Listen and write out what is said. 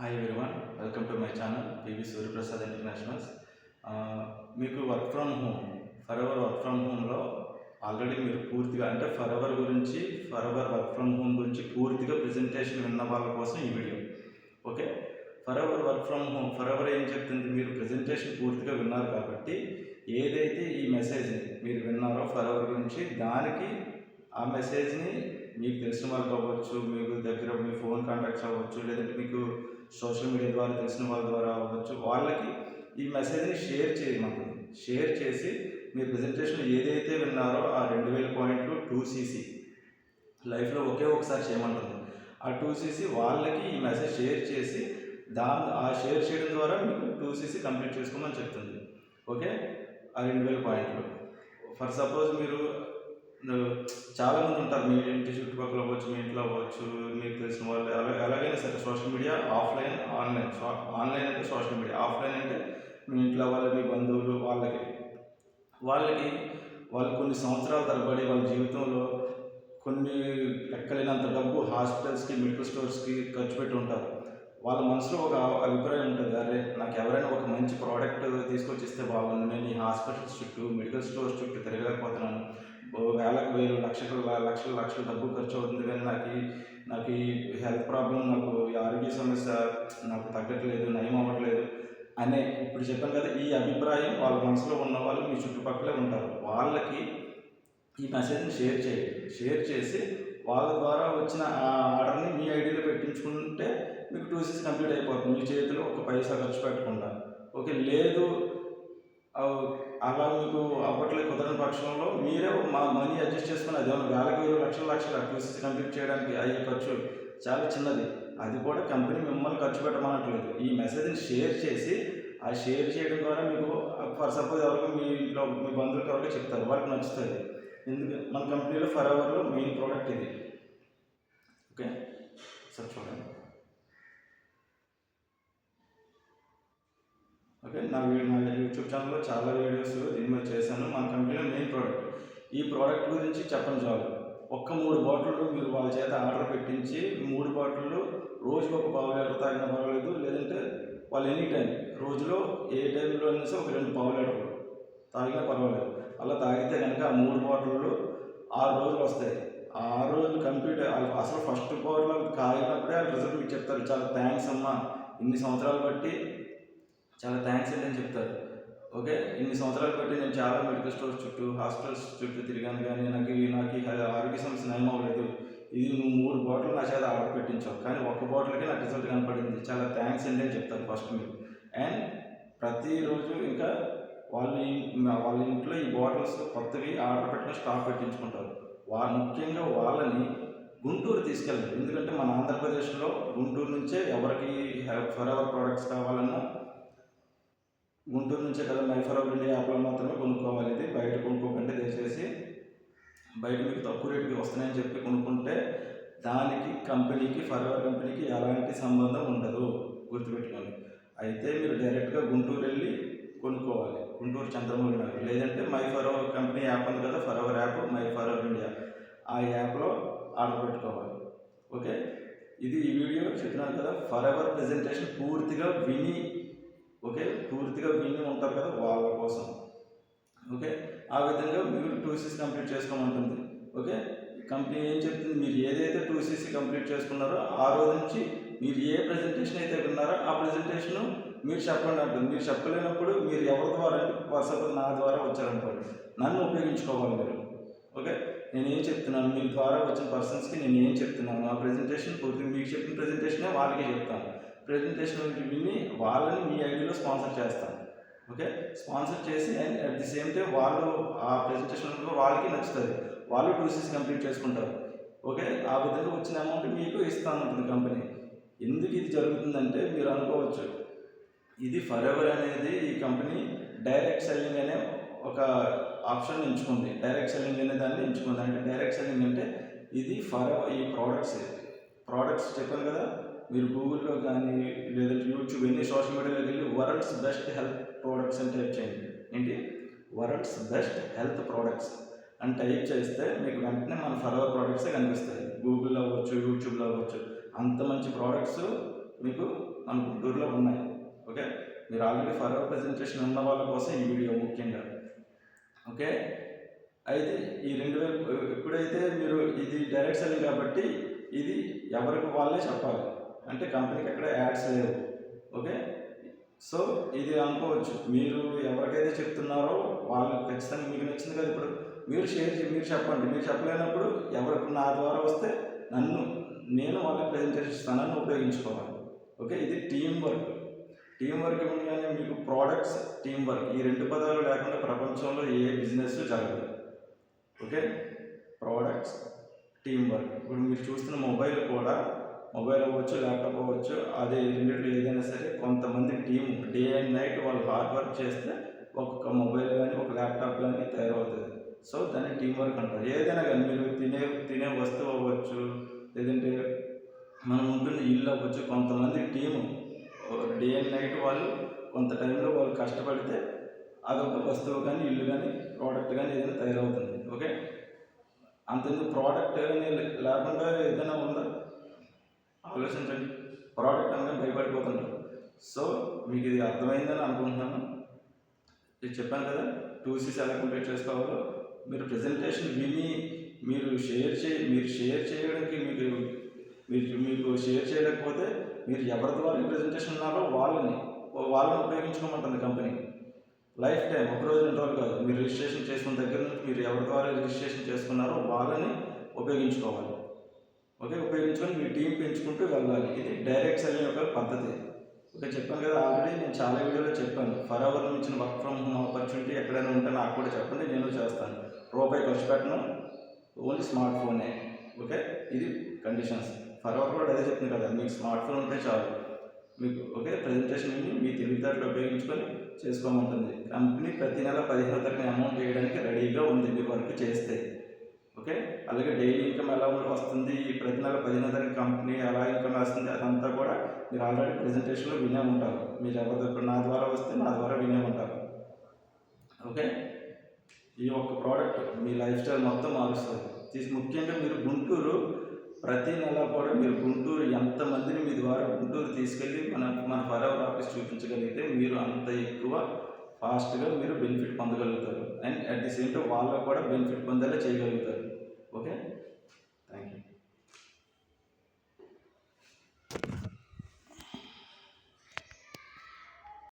Hi everyone welcome to my channel P V Suryaprasad internationals మీకు work from home Forever work from హోమ్లో already మీరు పూర్తిగా అంటే Forever గురించి Forever work from home గురించి పూర్తిగా ప్రెజెంటేషన్ విన్న వాళ్ళ కోసం ఈ video okay Forever work from home Forever ఏం చెప్తుంది? మీరు ప్రెజెంటేషన్ పూర్తిగా విన్నారు కాబట్టి ఏదైతే ఈ మెసేజ్ మీరు విన్నారో ఫర్ ఎవర్ గురించి దానికి ఆ మెసేజ్ని మీకు తెలిసిన వాళ్ళకి అవ్వచ్చు మీకు దగ్గర మీ ఫోన్ కాంటాక్ట్స్ అవ్వచ్చు లేదంటే మీకు సోషల్ మీడియా ద్వారా తెలిసిన వాళ్ళ ద్వారా అవ్వచ్చు. వాళ్ళకి ఈ మెసేజ్ని షేర్ చేయమంటుంది షేర్ చేసి మీ ప్రజెంటేషన్ ఏదైతే విన్నారో ఆ రెండు వేల పాయింట్లు టూ సీసీ లైఫ్లో ఒకే ఒకసారి చేయమంటుంది. ఆ టూ సీసీ వాళ్ళకి ఈ మెసేజ్ షేర్ చేసి దాని ఆ షేర్ చేయడం ద్వారా మీకు టూ సీసీ కంప్లీట్ చేసుకోమని చెప్తుంది. ఓకే? ఆ రెండు వేల పాయింట్లు. ఫర్ సపోజ్ మీరు చాలామంది చాలా మంది ఉంటారు. మీ ఇంటి చుట్టుపక్కల అవ్వచ్చు మీ ఇంట్లో అవ్వచ్చు మీకు తెలిసిన వాళ్ళు అలాగే ఎలాగైనా సరే social media offline online online అంటే సోషల్ మీడియా. ఆఫ్లైన్ అంటే మీ ఇంట్లో వాళ్ళు మీ బంధువులు వాళ్ళకి. వాళ్ళకి వాళ్ళు కొన్ని సంవత్సరాల తరబడి వాళ్ళ జీవితంలో కొన్ని లెక్కలేనంత డబ్బు హాస్పిటల్స్కి మెడికల్ స్టోర్స్కి ఖర్చు పెట్టి ఉంటారు. వాళ్ళ మనసులో ఒక అభిప్రాయం ఉంటుంది. అరే నాకు ఎవరైనా ఒక మంచి ప్రోడక్ట్ తీసుకొచ్చి ఇస్తే బాగుంది నేను ఈ హాస్పిటల్స్ చుట్టూ మెడికల్ స్టోర్స్ చుట్టూ తిరగలేకపోతున్నాను. లక్షలు లక్షలు లక్షలు డబ్బు ఖర్చు అవుతుంది కానీ నాకు ఈ నాకు ఈ హెల్త్ ప్రాబ్లం నాకు ఈ ఆరోగ్య సమస్య నాకు తగ్గట్లేదు నయం అవ్వట్లేదు అనే ఇప్పుడు చెప్పాను కదా ఈ అభిప్రాయం వాళ్ళ మనసులో ఉన్న వాళ్ళు మీ చుట్టుపక్కలే ఉంటారు. వాళ్ళకి ఈ మెసేజ్ని షేర్ చేయండి షేర్ చేసి వాళ్ళ ద్వారా వచ్చిన ఆ ఆర్డర్ని మీ ఐడిలో పెట్టించుకుంటే మీకు టూ సీస్ కంప్లీట్ అయిపోతుంది. మీ చేతిలో ఒక పైసా ఖర్చు పెట్టకుండా. ఓకే లేదు అలా మీకు అప్పట్లో కుదరని పక్షంలో మీరే మా మనీ అడ్జస్ట్ చేసుకుని అది ఏమైనా వేలకు వేలు లక్షల లక్షలు టూ కంప్లీట్ చేయడానికి అయ్యే ఖర్చు చాలా చిన్నది. అది కూడా కంపెనీ మిమ్మల్ని ఖర్చు పెట్టమనట్లేదు. ఈ మెసేజ్ని షేర్ చేసి ఆ షేర్ చేయడం ద్వారా మీకు ఫర్ సపోజ్ ఎవరికి మీ ఇంట్లో మీ బంధువులకి ఎవరికి చెప్తారు. వాళ్ళకి నచ్చుతుంది. ఎందుకు? మన కంపెనీలో ఫర్ అవర్లో మెయిన్ ప్రోడక్ట్ ఇది. ఓకే? సార్ చూడండి. ఓకే నా నా యూట్యూబ్ ఛానల్లో చాలా వీడియోస్ దీని మీద చేశాను. మన కంపెనీలో మెయిన్ ప్రోడక్ట్ ఈ ప్రోడక్ట్ గురించి చెప్పండి చాలు. ఒక్క మూడు బాటిళ్ళు మీరు వాళ్ళ చేత ఆర్డర్ పెట్టించి మూడు బాటిళ్ళు రోజుకి ఒక పావు లీటర్ తాగినా పర్వాలేదు లేదంటే వాళ్ళు ఎనీ టైం రోజులో ఏ టైంలో అయినా సరే ఒక రెండు పావు లీటర్లు తాగినా పర్వాలేదు. అలా తాగితే కనుక ఆ మూడు బాటిళ్ళు ఆరు రోజులు వస్తాయి. ఆ ఆరు రోజులు కంప్లీట్ అసలు- అసలు ఫస్ట్ పవర్లో కాగినప్పుడే ఆ రిజల్ట్ మీకు చెప్తారు. చాలా థ్యాంక్స్ అమ్మా. ఇన్ని సంవత్సరాలు బట్టి చాలా థ్యాంక్స్ అండి అని చెప్తారు. ఓకే ఇన్ని సంవత్సరాలు బట్టి నేను చాలా మెడికల్ స్టోర్స్ చుట్టూ హాస్పిటల్స్ చుట్టూ తిరిగాను కానీ నాకు ఈ- నాకు ఆరోగ్య సమస్య నయం అవ్వలేదు. ఇది నువ్వు మూడు బాటిల్ నా చేత ఆర్డర్ పెట్టించావు. కానీ ఒక్క బాటిల్కి నాకు రిజల్ట్ కనపడింది. చాలా థ్యాంక్స్ అండి అని చెప్తారు ఫస్ట్ మీరు. అండ్ ప్రతిరోజు ఇంకా వాళ్ళ వాళ్ళ ఇంట్లో ఈ బాటిల్స్ కొత్తవి ఆర్డర్ పెట్టుకుని స్టాక్ పెట్టించుకుంటారు. వాళ్ళు ముఖ్యంగా వాళ్ళని గుంటూరు తీసుకెళ్ళండి. ఎందుకంటే మన ఆంధ్రప్రదేశ్లో గుంటూరు నుంచే ఎవరికి ఫర్ ఎవర్ ప్రోడక్ట్స్ కావాలన్నా గుంటూరు నుంచే కదా మై ఫర్ ఇండియా యాప్లో మాత్రమే కొనుక్కోవాలి. ఇది బయట కొనుక్కోకండి దయచేసి బయట మీకు తక్కువ రేటుకి వస్తున్నాయని చెప్పి కొనుక్కుంటే దానికి కంపెనీకి ఫర్వర్ కంపెనీకి ఎలాంటి సంబంధం ఉండదు. గుర్తుపెట్టుకోండి. అయితే మీరు డైరెక్ట్గా గుంటూరు వెళ్ళి కొనుక్కోవాలి. గుంటూరు చంద్రమూరి నగర్. లేదంటే మై ఫర్ కంపెనీ యాప్ ఉంది కదా for app my for India. ఆ యాప్లో ఆర్డర్ పెట్టుకోవాలి. ఓకే? ఇది ఈ వీడియో చెప్తున్నాను కదా ఫర్ ఎవర్ ప్రెజెంటేషన్ పూర్తిగా విని ఓకే? పూర్తిగా విని ఉంటారు కదా వాళ్ళ కోసం. ఓకే? ఆ విధంగా మీరు టూ సీసీ కంప్లీట్ చేసుకోమంటుంది. ఓకే? కంపెనీ ఏం చెప్తుంది? మీరు ఏదైతే టూ సీసీ కంప్లీట్ చేసుకున్నారో ఆ రోజు నుంచి మీరు ఏ ప్రజెంటేషన్ అయితే విన్నారో ఆ ప్రజెంటేషన్ మీరు చెప్పండి అంటుంది. మీరు చెప్పలేనప్పుడు మీరు ఎవరి ద్వారా అంటే వరుసగా నా ద్వారా వచ్చారనుకోండి. నన్ను ఉపయోగించుకోవాలి మీరు. ఓకే? నేను ఏం చెప్తున్నాను? మీ ద్వారా వచ్చిన పర్సన్స్కి నేను ఏం చెప్తున్నాను? ఆ ప్రజెంటేషన్ పూర్తి మీకు చెప్పిన ప్రజెంటేషనే వాళ్ళకి చెప్తాను. ప్రజెంటేషన్ విని వాళ్ళని మీ ఐడిలో స్పాన్సర్ చేస్తాను ఓకే? స్పాన్సర్ చేసి and at the same time వాళ్ళు ఆ ప్రెజెంటేషన్లో వాళ్ళకి నచ్చుతుంది. వాళ్ళు టూ కంప్లీట్ చేసుకుంటారు. ఓకే? ఆ విధంగా వచ్చిన అమౌంట్ మీకు ఇస్తాను ఉంటుంది కంపెనీ ఎందుకు ఇది జరుగుతుందంటే మీరు అనుకోవచ్చు. ఇది ఫర్ ఎవర్ అనేది ఈ కంపెనీ డైరెక్ట్ సెల్లింగ్ అనే ఒక ఆప్షన్ ఎంచుకుంది. డైరెక్ట్ సెల్లింగ్ అనే దాన్ని ఎంచుకుంది. అంటే డైరెక్ట్ సెల్లింగ్ అంటే ఇది ఫర్ ఈ ప్రోడక్ట్స్ ప్రోడక్ట్స్ చెప్పాను కదా? మీరు గూగుల్లో కానీ లేదంటే యూట్యూబ్ ఎన్ని సోషల్ మీడియాలోకి వెళ్ళి వరల్డ్స్ బెస్ట్ హెల్త్ ప్రోడక్ట్స్ అని టైప్ చేయండి. ఏంటి? వరల్డ్స్ బెస్ట్ హెల్త్ ప్రోడక్ట్స్ అని టైప్ చేస్తే మీకు వెంటనే మన ఫర్ ఎవర్ ప్రోడక్ట్సే కనిపిస్తాయి. గూగుల్లో అవ్వచ్చు యూట్యూబ్లో అవ్వచ్చు. అంత మంచి ప్రోడక్ట్స్ మీకు మన గుంటూరులో ఉన్నాయి. ఓకే? మీరు ఆల్రెడీ ఫర్వర్ ప్రజెంటేషన్ ఉన్న వాళ్ళ కోసం ఈ వీడియో ముఖ్యంగా. ఓకే? అయితే ఈ రెండు వేలు ఎప్పుడైతే మీరు ఇది డైరెక్ట్ సెల్ కాబట్టి ఇది ఎవరికి వాళ్ళే చెప్పాలి. అంటే కంపెనీకి ఎక్కడ యాడ్స్ లేవు. ఓకే సో ఇది అనుకోవచ్చు. మీరు ఎవరికైతే చెప్తున్నారో వాళ్ళకి ఖచ్చితంగా మీకు నచ్చింది కదా. ఇప్పుడు మీరు షేర్ మీరు చెప్పండి. మీరు చెప్పలేనప్పుడు ఎవరికి నా ద్వారా వస్తే నన్ను నేను వాళ్ళకి ప్రజెంటేషన్ ఇస్తాను ఉపయోగించుకోవాలి. ఓకే ఇది టీం వర్క్ టీం వర్క్ ఉండగానే మీకు ప్రోడక్ట్స్ టీం వర్క్ ఈ రెండు పదాలు లేకుండా ప్రపంచంలో ఏ బిజినెస్ జరగదు. ఓకే ప్రోడక్ట్స్ టీం వర్క్ ఇప్పుడు మీరు చూస్తున్న మొబైల్ కూడా మొబైల్ అవ్వచ్చు ల్యాప్టాప్ అవ్వచ్చు అదే రెండిట్లో ఏదైనా సరే కొంతమంది టీం డే అండ్ నైట్ వాళ్ళు హార్డ్ వర్క్ చేస్తే ఒక్కొక్క మొబైల్ కానీ ఒక ల్యాప్టాప్ కానీ తయారవుతుంది. సో దాన్ని టీం వర్క్ అంటారు. ఏదైనా కానీ మీరు తినే తినే వస్తువు అవ్వచ్చు లేదంటే మనం ఉంటున్న ఇల్లు అవ్వచ్చు కొంతమంది టీము డే అండ్ నైట్ వాళ్ళు కొంత టైంలో వాళ్ళు కష్టపడితే అదొక వస్తువు కానీ ఇల్లు కానీ ప్రోడక్ట్ కానీ ఏదైనా తయారవుతుంది. ఓకే అంతెందుకు ప్రోడక్ట్ కానీ లేకుండా ఏదైనా ఉందా? ఆలోచించండి. ప్రోడక్ట్ అనగా భయపడిపోతుంటారు సో మీకు ఇది అర్థమైందని అనుకుంటున్నాను. నేను చెప్పాను కదా టూ సీస్ ఎలా కంప్లీట్ చేసుకోవాలో. మీరు ప్రజెంటేషన్ విని మీరు షేర్ చే మీరు షేర్ చేయడానికి మీకు మీరు మీకు షేర్ చేయలేకపోతే మీరు ఎవరి ద్వారా ప్రజెంటేషన్ ఉన్నారో వాళ్ళని వాళ్ళని ఉపయోగించుకోమంటుంది కంపెనీ లైఫ్ టైం ఒక రోజు రెండు రోజులు కాదు. మీరు రిజిస్ట్రేషన్ చేసుకున్న దగ్గర నుంచి మీరు ఎవరి ద్వారా రిజిస్ట్రేషన్ చేసుకున్నారో వాళ్ళని ఉపయోగించుకోవాలి. ఓకే ఉపయోగించుకొని మీ టీం పెంచుకుంటూ వెళ్ళాలి. ఇది డైరెక్ట్ సెల్లింగ్ యొక్క పద్ధతి. ఓకే చెప్పాను కదా ఆల్రెడీ నేను చాలా వీడియోలో చెప్పాను. ఫర్ అవర్ నుంచి వర్క్ ఫ్రమ్ హోమ్ ఆపర్చునిటీ ఎక్కడైనా ఉంటే నాకు కూడా చెప్పండి నేను చేస్తాను. రూపాయి ఖర్చు పెట్టను ఓన్లీ స్మార్ట్ ఫోనే ఓకే ఇది కండిషన్స్ ఫర్ అవర్ కూడా అదే చెప్తుంది కదా మీకు స్మార్ట్ ఫోన్ ఉంటే చాలు. మీకు ఓకే ప్రజెంటేషన్ మీ తెలివితేటలు ఉపయోగించుకొని చేసుకోమంటుంది. కంపెనీ ప్రతి నెల పదిహేను తరగతి అమౌంట్ వేయడానికి రెడీగా ఉంది మీ వర్క్ చేస్తే. ఓకే? అలాగే డైలీ ఇన్కమ్ ఎలా వస్తుంది ఈ ప్రతి నెల పదిహేనో తారీఖు కంపెనీ ఎలా ఇన్కమ్ వస్తుంది అదంతా కూడా మీరు ఆల్రెడీ ప్రజెంటేషన్లో వినే ఉంటారు. మీరు ఎవరి నా ద్వారా వస్తే నా ద్వారా వినే ఉంటారు. ఓకే? ఈ ఒక్క ప్రోడక్ట్ మీ లైఫ్ స్టైల్ మొత్తం మారుస్తుంది. తీసి ముఖ్యంగా మీరు గుంటూరు ప్రతి నెల కూడా మీరు గుంటూరు ఎంతమందిని మీ ద్వారా గుంటూరు తీసుకెళ్ళి మన మన ఫర్ అవర్ ఆఫీస్ చూపించగలిగితే మీరు అంత ఎక్కువ ఫాస్ట్గా మీరు బెనిఫిట్ పొందగలుగుతారు. And at the same time వాళ్ళకు కూడా బెనిఫిట్ పొందేలా చేయగలుగుతారు. ఓకే